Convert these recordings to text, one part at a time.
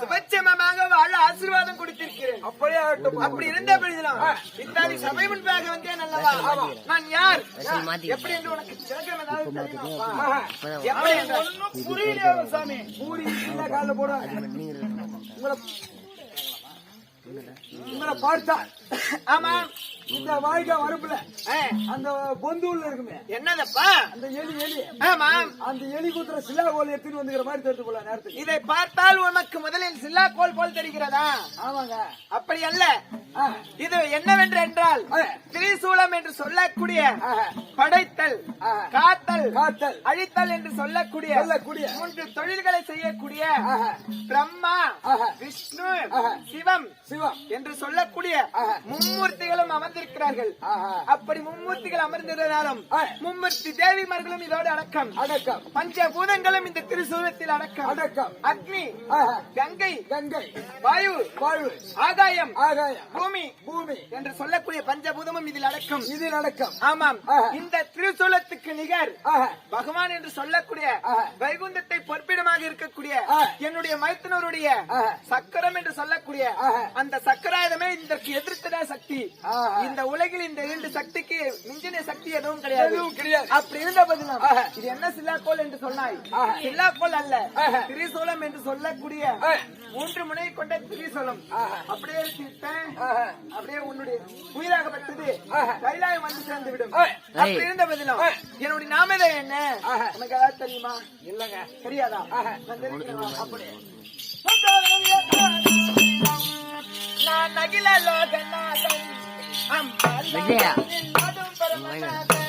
சுபட்சமமாக வாழ ஆசீர்வாதம் கொடுத்திருக்கிறேன். அப்படியே ஆகட்டும். அப்படி இருந்தபடிதான் இத்தாலி சபை முன்பாக வந்தேன் அல்லவா நான் யார்? எப்படி என்று உனக்கு. எப்படி? புரியலையே சாமி. பூரி கால போட. உங்களை பார்த்தா ஆமா இந்த வாழ்க்கை வரப்புல அந்த பொந்துள்ள இருக்குமே என்னதப்பா அந்த எலி எலி ஆமா அந்த எலி குத்துற சிலா கோல் எடுத்துட்டு வந்துக்கிற மாதிரி தெரிஞ்சு போல நேரத்துக்கு இதை பார்த்தால் உனக்கு முதலில் சில்லா கோல் போல் தெரிகிறதா ஆமாங்க அப்படி அல்ல இது என்னவென்று என்றால். திரிசூலம் என்று சொல்லக்கூடிய. படைத்தல். காத்தல் காத்தல் அழித்தல் என்று சொல்லக்கூடிய சொல்லக்கூடிய. மூன்று தொழில்களை செய்யக்கூடிய. பிரம்மா. விஷ்ணு. சிவம் சிவம் என்று சொல்லக்கூடிய. மும்மூர்த்திகளும் அமர்ந்திருக்கிறார்கள். அப்படி மும்மூர்த்திகள் அமர்ந்திருந்தாலும். மும்மூர்த்தி தேவிமார்களும் இதோடு அடக்கம் அடக்கம் பஞ்சபூதங்களும் இந்த திரிசூலத்தில் அடக்கம் அடக்கம் அக்னி. கங்கை கங்கை வாயு வாழ்வு ஆகாயம் ஆகாயம் பூமி பூமி என்று சொல்லக்கூடிய பஞ்சபூதமும் இதில் அடக்கம் இது நடக்கம் ஆமாம். இந்த திருசூலத்துக்கு நிகர். பகவான் என்று சொல்லக்கூடிய. வைகுந்தத்தை பொற்பிடமாக இருக்கக்கூடிய. என்னுடைய மைத்தனருடைய. சக்கரம் என்று சொல்லக்கூடிய ஆஹா. அந்த சக்கராயுதமே இதற்கு எதிர்த்ததா சக்தி ஆஹா. இந்த உலகில் இந்த இரண்டு சக்திக்கு மிஞ்சின சக்தி எதுவும் கிடையாது எதுவும் கிடையாது. அப்படி இருந்த போதிலும் ஆஹா. இது என்ன சில்லாக்கோல் என்று சொன்னாய் ஆஹா. சில்லாக்கோல் அல்ல ஆஹா. திரிசூலம் என்று சொல்லக்கூடிய. மூன்று முனை கொண்ட திரிசூலம் ஆஹா. அப்படியே. அப்படியே உன்னுடைய உயிராகப்பட்டது ஆஹா. கைலாயம் வந்து சேர்ந்து விடும் ஆஹ். அப்படி இருந்த பதிலும் என்னுடைய நாமதம் என்ன ஆஹா. உனக்கு ஏதாவது தெரியுமா இல்லங்க தெரியாதா ஆஹா. நான் தெரிஞ்சுக்கிறேன் அப்படி நான் அகில லோகநாதன் அம்மா. நாடும் பரமநாதன்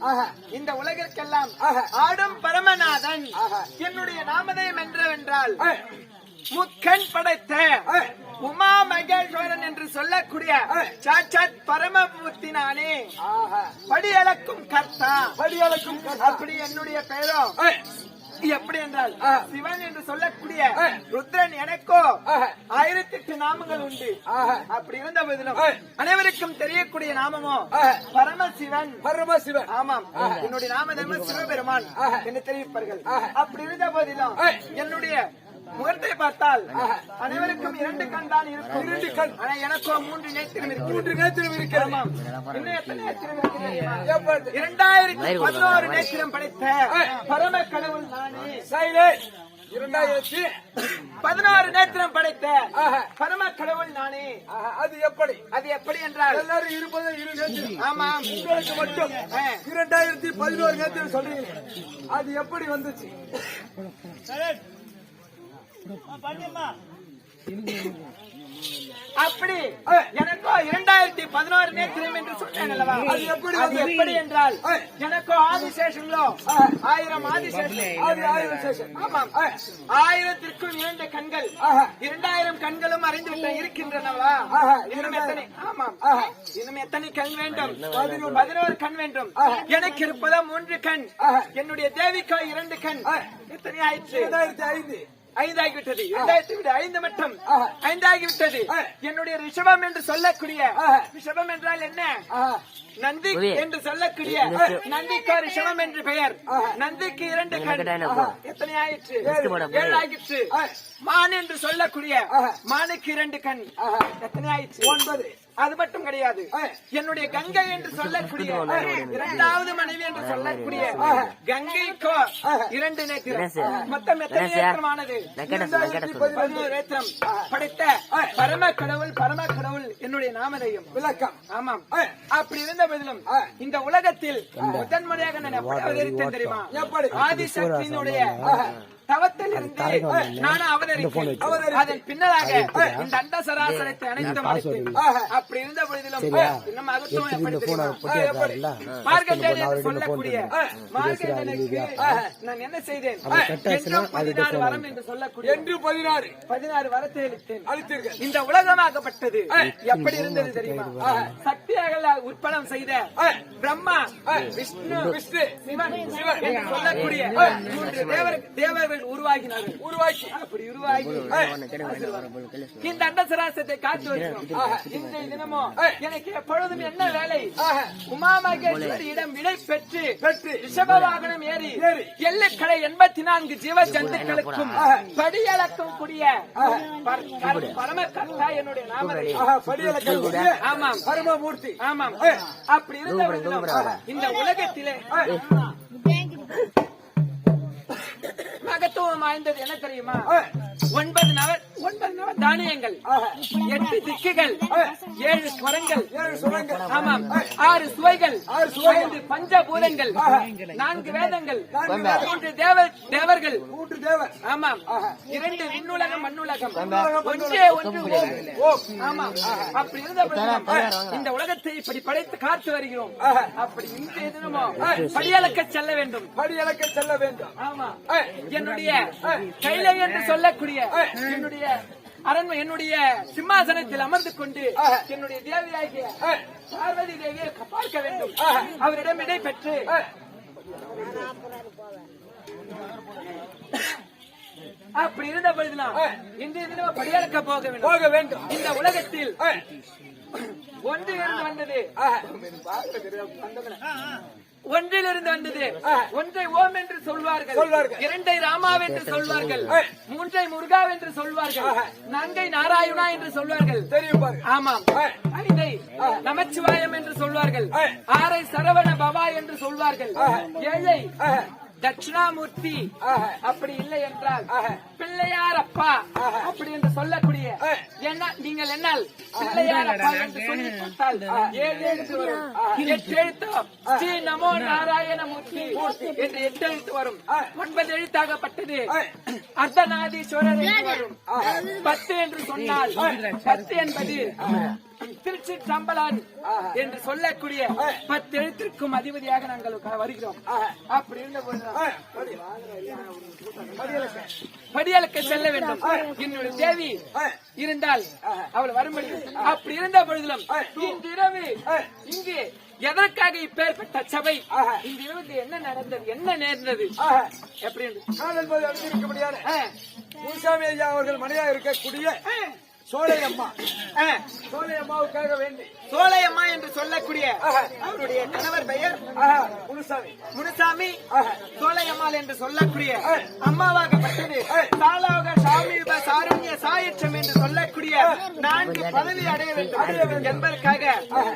ஆஹா. இந்த உலகிற்கெல்லாம். ஆடும் பரமநாதன். என்னுடைய நாமதயம் என்றவென்றால் முக்கண் படைத்த உமா மகேஸ்வரன் என்று சொல்லக்கூடிய. சாட்சாத் பரமபூர்த்தி நானே ஆஹா. படி அளக்கும் கர்த்தா படியளக்கும். அப்படி என்னுடைய பெயரோ ஏய், எப்படி என்றால். சிவன் என்று சொல்லக்கூடிய. ருத்ரன் எனக்கோ. ஆயிரத்தி எட்டு நாமங்கள் உண்டு. அப்படி இருந்த போதிலும். அனைவருக்கும் தெரியக்கூடிய நாமமோ. பரமசிவன் பரமசிவன் ஆமாம் என்னுடைய நாமதேவன் சிவபெருமான். என்று தெரிவிப்பார்கள். அப்படி இருந்த போதிலும். என்னுடைய முகத்தை பார்த்தால். அனைவருக்கும் இரண்டு கண் தான் இருக்கும். இரண்டு கண். ஆனா எனக்கோ மூன்று நேத்திரம் மூன்று இருக்கிறது. நேத்திரம் இருக்கிறது? இரண்டாயிரத்தி பதினோரு நேத்திரம் படைத்த பரம கடவுள் நானே. சைலேஷ். இரண்டாயிரத்தி பதினாறு நேத்திரம் படைத்த. பரம கடவுள் நானே. அது எப்படி? அது எப்படி என்றால் எல்லாரும் இருப்பது இரு நேத்திரம். ஆமாம் உங்களுக்கு மட்டும். இரண்டாயிரத்தி பதினோரு நேத்திரம் சொல்றீங்க அது எப்படி வந்துச்சு? அப்படி. எனக்கோ இரண்டாயிரத்தி பதினோரு நேத்திரம் என்று சொன்னேன் அல்லவா அது எப்படி அது வந்து? எப்படி என்றால். எனக்கோ ஆதிசேஷங்களோ ஆ. ஆயிரம் ஆதிசேஷன் ஆயிரம். ஆமாம். ஆயிரத்திற்கும் இரண்டு கண்கள் ஆஹா. இரண்டாயிரம் கண்களும் அறிந்து விட்ட இருக்கின்றனவா ஆஹா. இன்னும் எத்தனை ஆமாம் ஆஹா. இன்னும் எத்தனை கண் வேண்டும். பதினோரு கண் வேண்டும் ஆஹா. எனக்கு இருப்பதோ மூன்று கண் ஆஹா. என்னுடைய தேவிக்கோ இரண்டு கண். எத்தனை ஆயிடுச்சு இரண்டாயிரத்தி ஐந்து ஐந்தாகிவிட்டது இரண்டாயிரத்தி விட ஐந்து மட்டும். ஐந்தாகிவிட்டது. என்னுடைய ரிஷபம் என்று சொல்லக்கூடிய. ரிஷபம் என்றால் என்ன ஆஹா. நந்தி. என்று சொல்லக்கூடிய. நந்திக்கு ரிஷபம் என்று பெயர். நந்திக்கு இரண்டு கண்? எத்தனை ஆயிற்று. ஏழு ஆயிற்று. மான் என்று சொல்லக்கூடிய ஆஹா. மானுக்கு இரண்டு கண். எத்தனை ஆயிற்று ஒன்பது அது மட்டும் கிடையாது. என்னுடைய கங்கை என்று சொல்லக்கூடிய. இரண்டாவது மனைவி என்று சொல்லக்கூடிய. கங்கைக்கோ. இரண்டு நேத்திரம்? மொத்தம் எத்தனை? நேத்திரமானது நேத்திரம் படைத்த பரம கடவுள் பரம கடவுள் என்னுடைய நாமதேயம் விளக்கம் ஆமாம். அப்படி இருந்த போதிலும். இந்த உலகத்தில் முதன்முறையாக நான் எப்படி அவதரித்தேன் தெரியுமா எப்படி? ஆதிசக்தியினுடைய தவத்தில் இருந்து நானும் அவதரித்தேன் அவதரித்தேன். அதன் பின்னராக இந்த அண்ட சராசரத்தை அனைத்தும். அப்படி இருந்த பொழுதிலும் இன்னும் எப்படி? மார்க்கண்டேயன் சொல்லக்கூடிய மார்க்கண்டேயனுக்கு நான் என்ன செய்தேன்? என்றும் பதினாறு வரம் என்று சொல்லக்கூடிய என்று பதினாறு. பதினாறு வரத்தை அளித்தேன். அளித்தீர்கள். இந்த உலகமாக்கப்பட்டது எப்படி இருந்தது தெரியுமா? சக்தியாக உற்பணம் செய்த பிரம்மா விஷ்ணு விஷ்ணு. சிவன் சிவன் என்று சொல்லக்கூடிய மூன்று தேவர் தேவர்கள் உருவாகினார்கள். உருவாக்கி. அப்படி உருவாகி. இந்த அண்டசராசத்தை காத்து வருகிறோம் இன்றைய தினமோ எனக்கு எப்பொழுதும் என்ன வேலை? உமா மகேஸ்வரியிடம் விடை பெற்று பெற்று ரிஷப வாகனம் ஏறி எல்லைக்கடை எண்பத்தி நான்கு ஜீவ ஜந்துக்களுக்கும் படியளக்கும் கூடிய பர- பர- பரம கர்த்தா என்னுடைய நாமதை ஆஹா, படியளக்கல் ஆமாம். பரமமூர்த்தி. ஆமாம். அப்படி இருந்த பொழுதிலும் இந்த உலகத்திலே வாய்ந்தது என்ன தெரியுமா? ஒன்பது நவ ஒன்பது நவ தானியங்கள் எட்டு திக்குகள் ஏழு ஸ்வரங்கள் ஏழு சுரங்கள். ஆமாம் ஆறு சுவைகள் ஆறு சுவைகள். ஐந்து பஞ்சபூதங்கள் நான்கு வேதங்கள் மூன்று தேவ தேவர்கள் மூன்று தேவர் ஆமாம் இரண்டு விண்ணுலகம் மண்ணுலகம். ஒன்றே ஒன்று. ஆமாம் அப்படி இருந்த இந்த உலகத்தை இப்படி படைத்து காத்து வருகிறோம். அப்படி இன்றைய தினமோ படியளக்க செல்ல வேண்டும். படியளக்க செல்ல வேண்டும். ஆமா என்னுடைய கைலை என்று சொல்லக்கூடிய என்னுடைய அரண்மை என்னுடைய சிம்மாசனத்தில் அமர்ந்து கொண்டு என்னுடைய தேவியாகிய பார்வதி தேவியை பார்க்க வேண்டும். அவரிடம் இடை பெற்று அப்படி இருந்த பொழுதுலாம் இன்றைய தினம் படியளக்க போக வேண்டும். போக வேண்டும். இந்த உலகத்தில் ஒன்றிலிருந்து வந்தது. ஒன்றிலிருந்து வந்தது. ஒன்றை ஓம் என்று சொல்வார்கள். சொல்வார்கள். இரண்டை ராமாவென்று சொல்வார்கள். மூன்றை முருகாவென்று சொல்வார்கள். நான்கை நாராயணா என்று சொல்வார்கள். தெரியும் ஆமாம். ஐந்தை நமச்சிவாயம் என்று சொல்வார்கள். ஆறை சரவண பவா என்று சொல்வார்கள். ஏழை தட்சிணாமூர்த்தி. அப்படி இல்லை என்றால் பிள்ளையார் அப்பா அப்படி என்று சொல்லக்கூடிய என்ன நீங்கள் என்னால் பிள்ளையார் அப்பா என்று சொல்லி கொடுத்தால் ஏழு எழுத்து வரும் எட்டு எழுத்து ஸ்ரீ நமோ நாராயணமூர்த்தி என்று எட்டு எழுத்து வரும். ஒன்பது எழுத்தாகப்பட்டது. அர்த்தநாதீஸ்வரர் என்று வரும். பத்து என்று சொன்னால் பத்து என்பது திருச்சி சம்பளான் என்று சொல்லக்கூடிய பத்து எழுத்திற்கும் அதிபதியாக நாங்கள் வருகிறோம். அப்படி இருந்த படியலுக்கு. செல்ல வேண்டும். என்னுடைய தேவி இருந்தால் அவள் வரும்படி அப்படி இருந்த பொழுதிலும் இன்று இரவு இங்கு எதற்காக இப்பேற்பட்ட சபை? இந்த இரவுக்கு என்ன நடந்தது? என்ன நேர்ந்தது? எப்படி என்று முடியாது. ஆ, முனுசாமி ஐயா அவர்கள் மனையா இருக்கக்கூடிய ஆ, சோலை அம்மா ஆ. சோலை அம்மாவுக்காக வேண்டி. சோலையம்மா என்று சொல்லக்கூடிய அவருடைய கணவர் பெயர் முனுசாமி. முனுசாமி. சோலையம்மாள் என்று சொல்லக்கூடிய அம்மாவாகப்பட்டது சாலாக சாமீப சாரண்ய சாயற்றம் என்று சொல்லக்கூடிய நான்கு பதவி அடைய வேண்டும். என்பதற்காக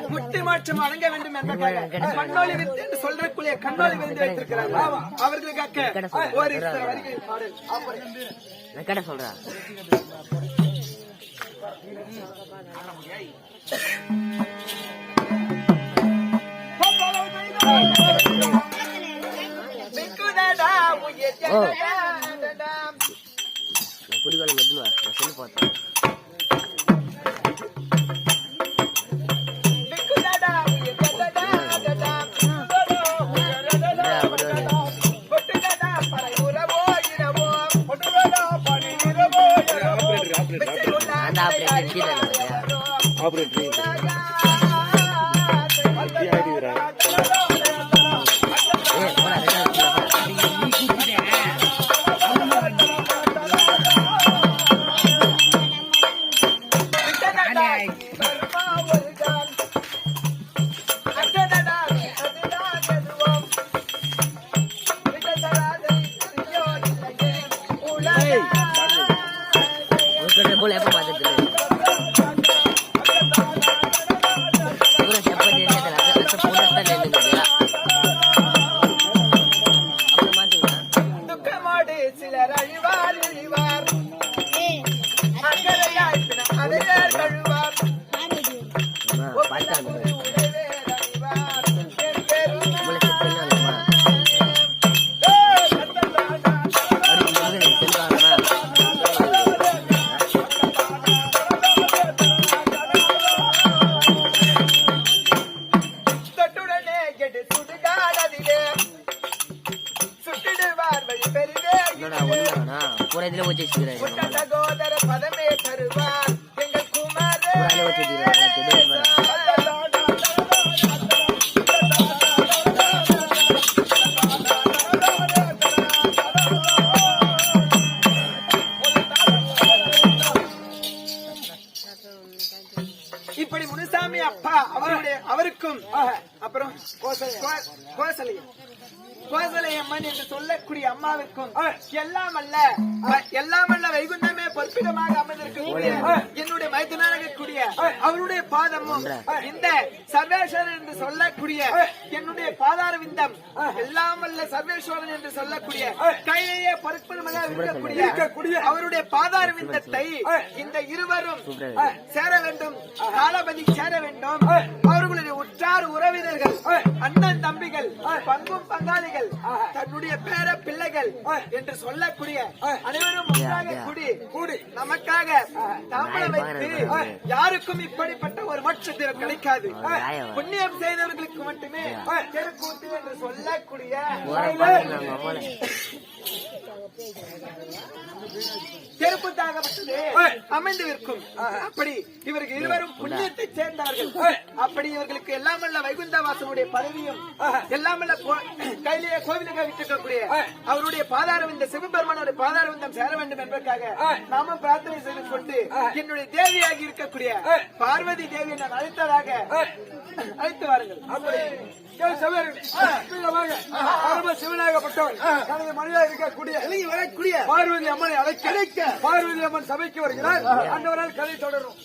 முட்டு மாற்றம் வழங்க வேண்டும் என்பதற்காக கண்ணோலி வித்து என்று சொல்லக்கூடிய கண்ணோலி விருந்து வைத்திருக்கிறார்கள் அவர்களுக்காக ஒரு வரிகளில் பாடல். நான் கடை குடிகாலம் எதுவா நான் சொல்லி பார்த்தேன். para o பெரிதே என்னடா இதுல வச்சு வச்சுக்கிறேன் உட்ட சகோதர பதமே தருவார். Sujudnya. அம்மாவிற்கும் எல்லாம் அல்ல எல்லாம் அல்ல வைகுண்டமே பொற்பிடமாக அமர்ந்திருக்கக்கூடிய என்னுடைய மைத்துனாக இருக்கக்கூடிய அவருடைய பாதமும் இந்த சர்வேஸ்வரன் என்று சொல்லக்கூடிய என்னுடைய பாதார விந்தம் எல்லாம் அல்ல சர்வேஸ்வரன் என்று சொல்லக்கூடிய கையிலேயே பொற்பிடமாக இருக்கக்கூடிய அவருடைய பாதார விந்தத்தை இந்த இருவரும் சேர வேண்டும் காலபதி சேர வேண்டும் அவர்களுடைய உற்றார் உறவினர்கள் அண்ணன் தம்பிகள் பங்கும் பங்காளிகள் தன்னுடைய பேர பிள்ளைகள் என்று சொல்லக்கூடிய அனைவரும் ஒன்றாக கூடி கூடி நமக்காக தாம்பலம் வைத்து யாருக்கும் இப்படிப்பட்ட ஒரு மோட்சத்திரம் கிடைக்காது. புண்ணியம் செய்தவர்களுக்கு மட்டுமே தெருக்கூத்து என்று சொல்லக்கூடிய பூரா பார்த்துக்கலாம் அம்மால தெருப்புத்தாகப்பட்டது அமைந்து இருக்கும் அப்படி இவர்கள் இருவரும் புண்ணியத்தை சேர்ந்தார்கள். அப்படி இவர்களுக்கு எல்லாமல்ல வைகுந்தவாசனுடைய பதவியும் எல்லாமல்ல கோ- கையிலேயே கோவிலுக்கு விட்டிருக்கக்கூடிய அவருடைய பாதாரம் இந்த சிவபெருமானுடைய பாதாரவிந்தம் சேர வேண்டும் என்பதற்காக நாம பிரார்த்தனை செய்து கொண்டு என்னுடைய தேவியாகி இருக்கக்கூடிய பார்வதி தேவி நான் அழைத்ததாக அழைத்து வாருங்கள். சிவனாகப்பட்டவன் தனது மனிதா இருக்கக்கூடிய வரக்கூடிய பார்வதி அம்மனை அழைக்க பார்வதி அம்மன் சபைக்கு வருகிறார். அந்தவரால் கதை தொடரும்.